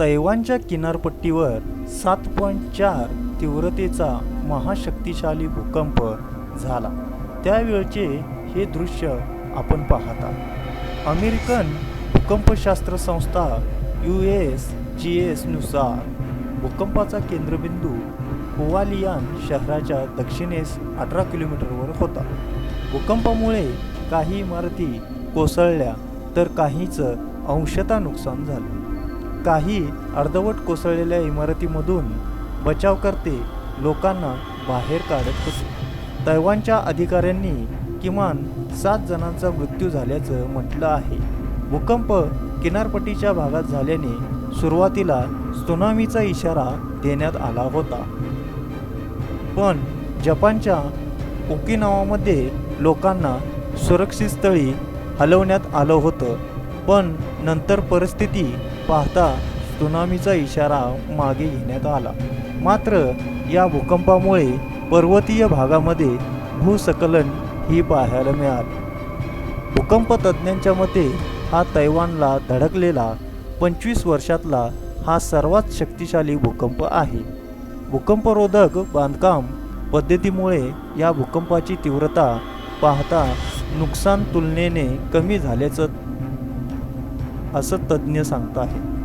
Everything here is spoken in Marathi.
तैवानच्या किनारपट्टीवर सात पॉईंट चार तीव्रतेचा महाशक्तिशाली भूकंप झाला. त्यावेळचे हे दृश्य आपण पाहता. अमेरिकन भूकंपशास्त्र संस्था यू एस जी एसनुसार भूकंपाचा केंद्रबिंदू हुवालियान शहराच्या दक्षिणेस अठरा किलोमीटरवर होता. भूकंपामुळे काही इमारती कोसळल्या तर काहीचं अंशतः नुकसान झालं. काही अर्धवट कोसळलेल्या इमारतीमधून बचावकर्ते लोकांना बाहेर काढत होते तैवानच्या अधिकाऱ्यांनी किमान सात जणांचा मृत्यू झाल्याचं म्हटलं आहे. भूकंप किनारपट्टीच्या भागात झाल्याने सुरुवातीला सुनामीचा इशारा देण्यात आला होता. पण जपानच्या ओकिनावामध्ये लोकांना सुरक्षित स्थळी हलवण्यात आलं होतं. पण नंतर परिस्थिती पाहता सुनामीचा इशारा मागे घेण्यात आला. मात्र या भूकंपामुळे पर्वतीय भागामध्ये भूसकलन ही पाहायला मिळाली. भूकंप तज्ज्ञांच्या मते हा तैवानला धडकलेला पंचवीस वर्षातला हा सर्वात शक्तिशाली भूकंप आहे. भूकंपरोधक बांधकाम पद्धतीमुळे या भूकंपाची तीव्रता पाहता नुकसान तुलनेने कमी झाल्याचं असं तज्ज्ञ सांगत आहे